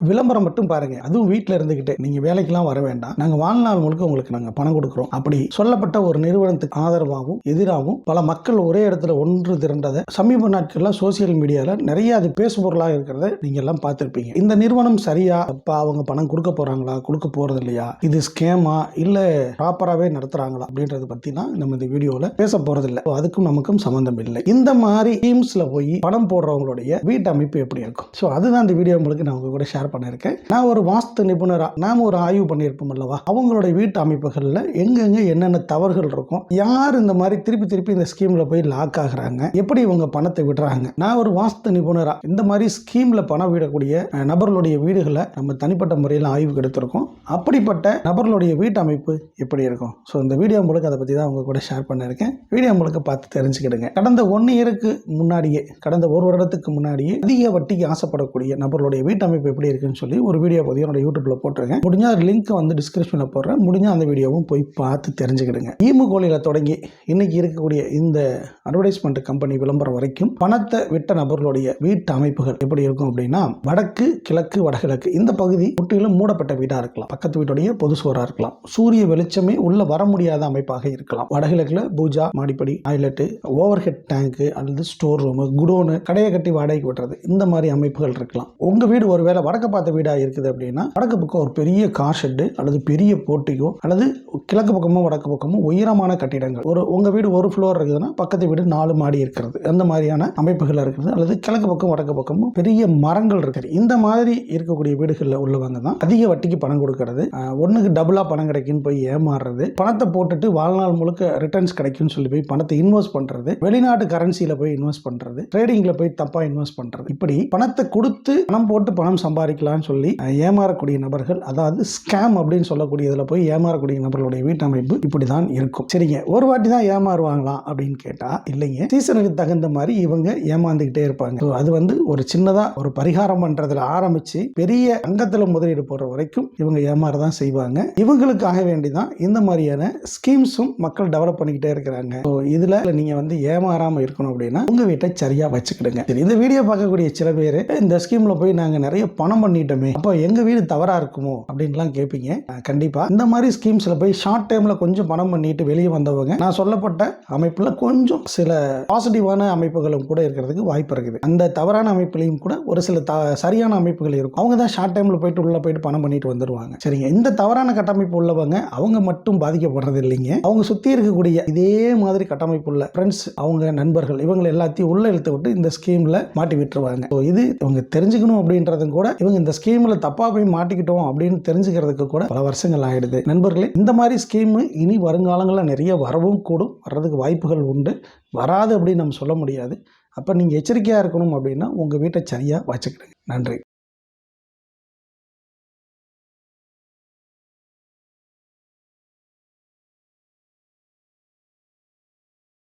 விளம்பரம் மட்டும் பாருங்க. அதுவும் வீட்டில் இருந்துகிட்டு. நீங்க வேலைக்கெல்லாம் வர வேண்டாம். நாங்க வாழ்நாள் முழுக்க உங்களுக்கு நாங்க பணம் கொடுக்குறோம். அப்படி சொல்லப்பட்ட ஒரு நிறுவனத்துக்கு ஆதரவாகவும் எதிராகவும் பல மக்கள் ஒரே இடத்துல ஒன்று திரண்டதை சமீப நாட்கள்லாம் சோசியல் மீடியாவில் நிறைய அது பேசுபொருளாக இருக்கிறத நீங்க எல்லாம் இந்த நிறுவனம் சரியா? அப்பா அவங்க பணம் கொடுக்க போறாங்களா? கொடுக்க போறது இல்லையா? இது ஸ்கேமா இல்லை ப்ராப்பராகவே நடத்துறாங்களா? அப்படின்றத பத்தி தான் நம்ம இந்த வீடியோவில் பேச போறதில்லை அதுக்கும் நமக்கும் சம்மந்தம் இல்லை. இந்த மாதிரி டீம்ஸில் போய் பணம் போடுறவங்களுடைய வீட்டு அமைப்பு எப்படி இருக்கும்? ஸோ அதுதான் இந்த வீடியோ உங்களுக்கு நான் உங்க கூட ஷேர் பண்ணியிருக்கேன். நான் ஒரு வாஸ்து நிபுணராக நாம் ஒரு ஆய்வு பண்ணியிருப்போம் அல்லவா? அவங்களுடைய வீட்டு அமைப்புகளில் எங்கெங்க என்னென்ன தவறுகள் இருக்கும் யார் இந்த மாதிரி திருப்பி திருப்பி இந்த ஸ்கீமில் போய் லாக் ஆகுறாங்க எப்படி இவங்க பணத்தை விடுறாங்க? நான் ஒரு வாஸ்து நிபுணராக இந்த மாதிரி ஸ்கீமில் பணம் விடக்கூடிய நபர்களுடைய வீடுகளை நம்ம தனிப்பட்ட முறையில் ஆய்வு எடுத்திருக்கோம். அப்படிப்பட்ட நபர்களுடைய வீட்டு அமைப்பு எப்படி இருக்கும்? ஸோ இந்த வீடியோ உங்களுக்கு அதை பற்றி தான் உங்கள் கூட ஷேர் பண்ணியிருக்கேன். வீடியோ உங்களுக்கு பார்த்து தெரிஞ்சுக்கிடுங்க. கடந்த ஒன் இயருக்கு முன்னாடியே கடந்த ஒரு வருடத்துக்கு முன்னாடியே அதிக வட்டிக்கு ஆசைப்படக்கூடிய நபர்களுடைய வீட்டு அமைப்பு எப்படி இருக்குன்னு சொல்லி ஒரு வீடியோ பதிவு என்னோட யூடியூப்ல போட்டிருக்கேன். முடிஞ்சா லிங்க் வந்து டிஸ்கிரிப்ஷனில் போடுறேன். முடிஞ்ச அந்த வீடியோவும் போய் பார்த்து தெரிஞ்சுக்கிடுங்க. ஈமு கோழியில் தொடங்கி இன்னைக்கு இருக்கக்கூடிய இந்த அட்வர்டைஸ்மெண்ட் கம்பெனி விளம்பரம் வரைக்கும் பணத்தை விட்ட நபர்களுடைய வீட்டு அமைப்புகள் எப்படி இருக்கும் அப்படின்னா வடக்கு கிழக்கு வடகிழக்கு இந்த பகுதி முற்றிலும் மூடப்பட்ட வீடாக இருக்கலாம். பக்கத்து வீட்டுடைய பொது சுவராக இருக்கலாம். சூரிய வெளிச்சமே உள்ள வர முடியாத அமைப்பாக இருக்கலாம். வடகிழக்குல பூஜா மாடிப்படி டாய்லெட்டு ஓவர் ஹெட் டேங்கு அல்லது ஸ்டோர் ரூமு குடோனு கடையை கட்டி வாடகைக்கு விட்டுறது இந்த மாதிரி அமைப்புகள் இருக்கலாம். உங்க வீடு ஒருவேளை வடக்கு பார்த்த வீடாக இருக்குது அப்படின்னா வடக்கு பக்கம் ஒரு பெரிய கார் ஷெட்டு அல்லது பெரிய போட்டியோ அல்லது கிழக்கு பக்கமோ வடக்கு பக்கமோ உயரமான கட்டிடங்கள். ஒரு உங்கள் வீடு ஒரு ஃப்ளோர் இருக்குதுன்னா பக்கத்து வீடு நாலு மாடி இருக்கிறது. அந்த மாதிரியான அமைப்புகள் இருக்கிறது அல்லது கிழக்கு பக்கம் வடக்கு பக்கமும் பெரிய மரங்கள் இருக்குது. இந்த மாதிரி இருக்கக்கூடிய வீடுகளில் உள்ளவங்க தான் அதிக வட்டிக்கு பணம் கொடுக்கறது. ஒன்றுக்கு டபுளாக பணம் கிடைக்குன்னு போய் ஏமாறுறது. பணத்தை போட்டுட்டு வாழ்நாள் முழுக்க ரிட்டர்ன்ஸ் கிடைக்கும்னு சொல்லி போய் பணத்தை இன்வெஸ்ட் பண்ணுறது வெளிநாட்டு கரன்சியில் போய் இன்வெஸ்ட் பண்ணுறது ட்ரேடிங்கில் போய் தப்பாக இன்வெஸ்ட் பண்ணுறது இப்படி பணத்தை கொடுத்து பணம் போட்டு பணம் சம்பாதிக்கலாம்னு சொல்லி ஏமாறக்கூடிய நபர்கள் அதாவது ஸ்கேம் அப்படின்னு சொல்லக்கூடிய இதில் போய் ஏமாறக்கூடிய நபர்களுடைய வீட்டமைப்பு இப்படிதான் இருக்கும். சரிங்க ஒரு வாட்டி தான் ஏமாறுவாங்களாம் அப்படின்னு கேட்டா இல்லைங்க. சீசனுக்கு தகுந்த மாதிரி இவங்க ஏமாந்துக்கிட்டே இருப்பாங்க. அது வந்து ஒரு சின்னதா ஒரு பரிகாரம் பண்றதுல ஆரம்பிச்சு பெரிய அங்கத்தில் முதலீடு போடுற வரைக்கும் இவங்க ஏமாறதான் செய்வாங்க. இவங்களுக்காக வேண்டி தான் இந்த மாதிரியான ஸ்கீம்ஸும் மக்கள் டெவலப் பண்ணிக்கிட்டே இருக்கிறாங்க. ஸோ இதுல நீங்க வந்து ஏமாறாம இருக்கணும் அப்படின்னா உங்க வீட்டை சரியா வச்சுக்கிடுங்க. சரி இந்த வீடியோ பார்க்கக்கூடிய சில பேர் இந்த ஸ்கீம்ல போய் நாங்க நிறைய பணம் பண்ணிட்டோமே. அப்போ எங்க வீடு தவறாக இருக்குமோ அப்படின்லாம் கேட்பீங்க கண்டிப்பாக இந்த மாதிரி ஸ்கீம்ஸில் போய் ஷார்ட் டைமில் கொஞ்சம் பணம் பண்ணிட்டு வெளியே வந்தவங்க நான் சொல்லப்பட்ட அமைப்பில் கொஞ்சம் சில பாசிட்டிவான அமைப்புகளும் கூட இருக்கிறதுக்கு வாய்ப்பு இருக்குது. அந்த தவறான அமைப்புலையும் கூட ஒரு சில த சரியான அமைப்புகள் இருக்கும். அவங்க தான் ஷார்ட் டைமில் போயிட்டு உள்ளே போயிட்டு பணம் பண்ணிட்டு வந்துடுவாங்க சரிங்க. இந்த தவறான கட்டமைப்பு உள்ளவங்க அவங்க மட்டும் பாதிக்கப்படுறது இல்லைங்க. அவங்க சுற்றி இருக்கக்கூடிய இதே மாதிரி கட்டமைப்பு உள்ள ஃப்ரெண்ட்ஸ் அவங்க நண்பர்கள் இவங்க எல்லாத்தையும் உள்ளே இழுத்து விட்டு இந்த ஸ்கீமில் மாட்டி விட்டுருவாங்க. இது இவங்க தெரிஞ்சுக்கணும் அப்படின்றதும் கூட இவங்க இந்த ஸ்கீம்ல தப்பா போய் மாட்டிக்கிட்டோம் அப்படின்னு தெரிஞ்சுக்கிறதுக்கு கூட பல வருஷங்கள் ஆயிடுது. நண்பர்களே இந்த மாதிரி ஸ்கீம் இனி வருங்காலங்களில் நிறைய வரவும் கூடும். வர்றதுக்கு வாய்ப்புகள் உண்டு. வராது அப்படின்னு நம்ம சொல்ல முடியாது. அப்போ நீங்கள் எச்சரிக்கையாக இருக்கணும் அப்படின்னா உங்கள் வீட்டை சரியாக வச்சுக்கிடுங்க. நன்றி.